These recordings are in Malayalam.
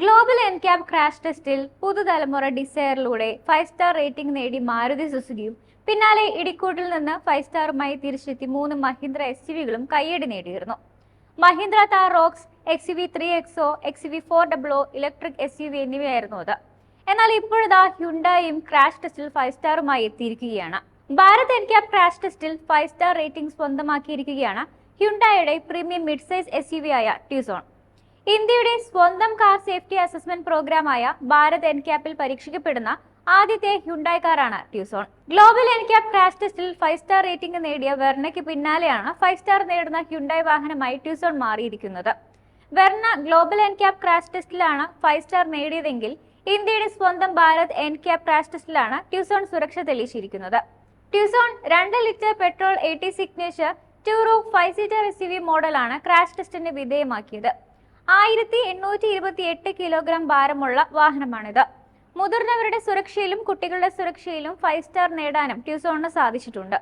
ഗ്ലോബൽ എൻക്യാബ് ക്രാഷ് ടെസ്റ്റിൽ പുതുതലമുറ ഡിസയറിലൂടെ ഫൈവ് സ്റ്റാർ റേറ്റിംഗ് നേടി മാരുതി സുസുക്കിയും പിന്നാലെ ഇടിക്കൂട്ടിൽ നിന്ന് ഫൈവ് സ്റ്റാറുമായി തിരിച്ചെത്തി മൂന്ന് മഹീന്ദ്ര എസ് യുവികളും കയ്യടി നേടിയിരുന്നു. Mahindra Thar Roxx X V three XO X V four W electric S U V എന്നിവയായിരുന്നു അത്. എന്നാൽ ഇപ്പോഴതാ ഹ്യുണ്ടായും ക്രാഷ് ടെസ്റ്റിൽ ഫൈവ് സ്റ്റാറുമായി എത്തിയിരിക്കുകയാണ്. ഭാരത് എൻക്യാബ് ക്രാഷ് ടെസ്റ്റിൽ ഫൈവ് സ്റ്റാർ റേറ്റിംഗ് സ്വന്തമാക്കിയിരിക്കുകയാണ് ഹ്യുണ്ടായുടെ premium mid size S U V ആയ ട്യൂസോൺ ഇന്ത്യയുടെ സ്വന്തം കാർ സേഫ്റ്റി അസസ്മെന്റ് പ്രോഗ്രാമായ ഭാരത് എൻക്യാപ്പിൽ പരീക്ഷിക്കപ്പെടുന്ന ആദ്യത്തെ ഹ്യുണ്ടായി കാറാണ് ട്യൂസോൺ. ഗ്ലോബൽ എൻക്യാപ് ക്രാഷ് ടെസ്റ്റിൽ ഫൈവ് സ്റ്റാർ റേറ്റിംഗ് നേടിയ വെർണയ്ക്ക് പിന്നാലെയാണ് ഫൈവ് സ്റ്റാർ നേടുന്ന ഹ്യുണ്ടായി വാഹനമായി ട്യൂസോൺ മാറിയിരിക്കുന്നത്. വെർണ ഗ്ലോബൽ എൻക്യാപ് ക്രാഷ് ടെസ്റ്റിലാണ് ഫൈവ് സ്റ്റാർ നേടിയതെങ്കിൽ ഇന്ത്യയുടെ സ്വന്തം ഭാരത് എൻക്യാപ് ക്രാഷ് ടെസ്റ്റിലാണ് ട്യൂസോൺ സുരക്ഷ തെളിയിച്ചിരിക്കുന്നത്. ട്യൂസോൺ രണ്ട് litre petrol A T signature ടൂറോ five seater S മോഡലാണ് ക്രാഷ് ടെസ്റ്റിന് വിധേയമാക്കിയത്. ആയിരത്തി എണ്ണൂറ്റി ഇരുപത്തി എട്ട് കിലോഗ്രാം ഭാരമുള്ള വാഹനമാണിത്. മുതിർന്നവരുടെ സുരക്ഷയിലും കുട്ടികളുടെ സുരക്ഷയിലും ഫൈവ് സ്റ്റാർ നേടാനും ട്യൂസോണിന് സാധിച്ചിട്ടുണ്ട്.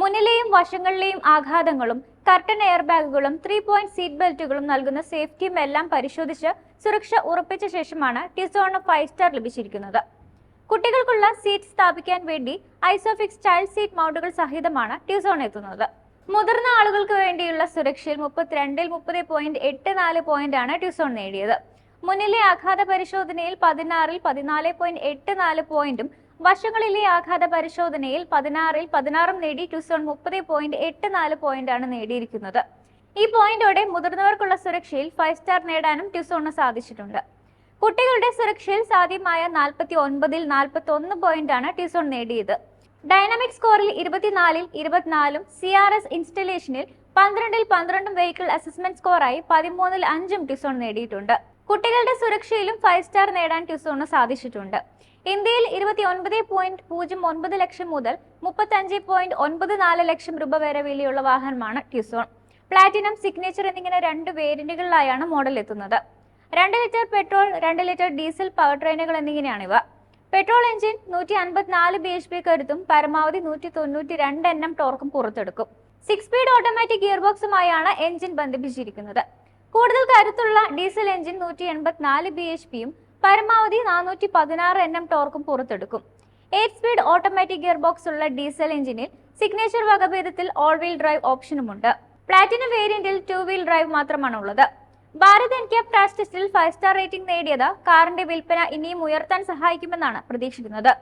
മുന്നിലെയും വശങ്ങളിലെയും ആഘാതങ്ങളും കർട്ടൻ എയർ ബാഗുകളും ത്രീ പോയിന്റ് സീറ്റ് ബെൽറ്റുകളും നൽകുന്ന സേഫ്റ്റിയും എല്ലാം പരിശോധിച്ച് സുരക്ഷ ഉറപ്പിച്ച ശേഷമാണ് ട്യൂസോണിന് ഫൈവ് സ്റ്റാർ ലഭിച്ചിരിക്കുന്നത്. കുട്ടികൾക്കുള്ള സീറ്റ് സ്ഥാപിക്കാൻ വേണ്ടി ഐസോഫിക്സ് ചൈൽഡ് സീറ്റ് മൗണ്ടുകൾ സഹിതമാണ് ട്യൂസോൺ എത്തുന്നത്. മുതിർന്ന ആളുകൾക്ക് വേണ്ടിയുള്ള സുരക്ഷയിൽ മുപ്പത്തിരണ്ടിൽ മുപ്പത് പോയിന്റ് എട്ട് നാല് പോയിന്റ് ആണ് ട്യൂസോൺ നേടിയത്. മുന്നിലെ ആഘാത പരിശോധനയിൽ പതിനാറിൽ പതിനാല് പോയിന്റ് എട്ട് നാല് പോയിന്റും വശങ്ങളിലെ ആഘാത പരിശോധനയിൽ പതിനാറിൽ പതിനാറും നേടി ട്യൂസോൺ മുപ്പത് പോയിന്റ് എട്ട് നാല് പോയിന്റ് ആണ് നേടിയിരിക്കുന്നത്. ഈ പോയിന്റോടെ മുതിർന്നവർക്കുള്ള സുരക്ഷയിൽ ഫൈവ് സ്റ്റാർ നേടാനും ട്യൂസോണിന് സാധിച്ചിട്ടുണ്ട്. കുട്ടികളുടെ സുരക്ഷയിൽ സാധ്യമായ നാൽപ്പത്തി ഒൻപതിൽ നാൽപ്പത്തി ഒന്ന് പോയിന്റാണ് ട്യൂസോൺ നേടിയത്. ഡൈനാമിക് സ്കോറിൽ ഇരുപത്തിനാലിൽ ഇരുപത്തിനാലും സി ആർ എസ് ഇൻസ്റ്റലേഷനിൽ പന്ത്രണ്ടിൽ പന്ത്രണ്ടും വെഹിക്കിൾ അസസ്മെന്റ് സ്കോറായി പതിമൂന്നിൽ അഞ്ചും ട്യൂസോൺ നേടിയിട്ടുണ്ട്. കുട്ടികളുടെ സുരക്ഷയിലും ഫൈവ് സ്റ്റാർ നേടാൻ ട്യൂസോണ് സാധിച്ചിട്ടുണ്ട്. ഇന്ത്യയിൽ ഇരുപത്തി ഒൻപത് പോയിന്റ് പൂജ്യം ഒൻപത് ലക്ഷം മുതൽ മുപ്പത്തഞ്ച് പോയിന്റ് ഒൻപത് നാല് ലക്ഷം രൂപ വരെ വിലയുള്ള വാഹനമാണ് ട്യൂസോൺ പ്ലാറ്റിനം സിഗ്നേച്ചർ എന്നിങ്ങനെ രണ്ട് വേരിയന്റുകളിലായാണ് മോഡൽ എത്തുന്നത്. രണ്ട് ലിറ്റർ പെട്രോൾ രണ്ട് ലിറ്റർ ഡീസൽ പവർ ട്രെയിനുകൾ എന്നിങ്ങനെയാണിവ പെട്രോൾ എഞ്ചിൻ നൂറ്റി അൻപത്തിനാല് ബി എച്ച് പി കരുത്തും പരമാവധി നൂറ്റി തൊണ്ണൂറ്റി രണ്ട് എണ്ണം ടോർക്കും പുറത്തെടുക്കും. സിക്സ് സ്പീഡ് ഓട്ടോമാറ്റിക് ഗിയർ ബോക്സുമായാണ് എഞ്ചിൻ ബന്ധിപ്പിച്ചിരിക്കുന്നത്. കൂടുതൽ കരുത്തുള്ള ഡീസൽ എഞ്ചിൻ നൂറ്റി എൺപത്തിനാല് ബി എച്ച് പിയും പരമാവധി നാനൂറ്റി പതിനാറ് എണ്ണം ടോർക്കും പുറത്തെടുക്കും. Eight speed automatic gear box ഉള്ള ഡീസൽ എഞ്ചിനിൽ സിഗ്നേച്ചർ വകഭേദത്തിൽ ഓൾ വീൽ ഡ്രൈവ് ഓപ്ഷനുമുണ്ട് പ്ലാറ്റിനം വേരിയന്റിൽ ടു വീൽ ഡ്രൈവ് മാത്രമാണ് ഉള്ളത് ഭാരത് എൻക്യാപ് ക്രാഷ് ടെസ്റ്റിൽ ഫൈവ് സ്റ്റാർ റേറ്റിംഗ് നേടിയത് കാറിന്റെ വിൽപ്പന ഇനിയും ഉയർത്താൻ സഹായിക്കുമെന്നാണ് പ്രതീക്ഷിക്കുന്നത്.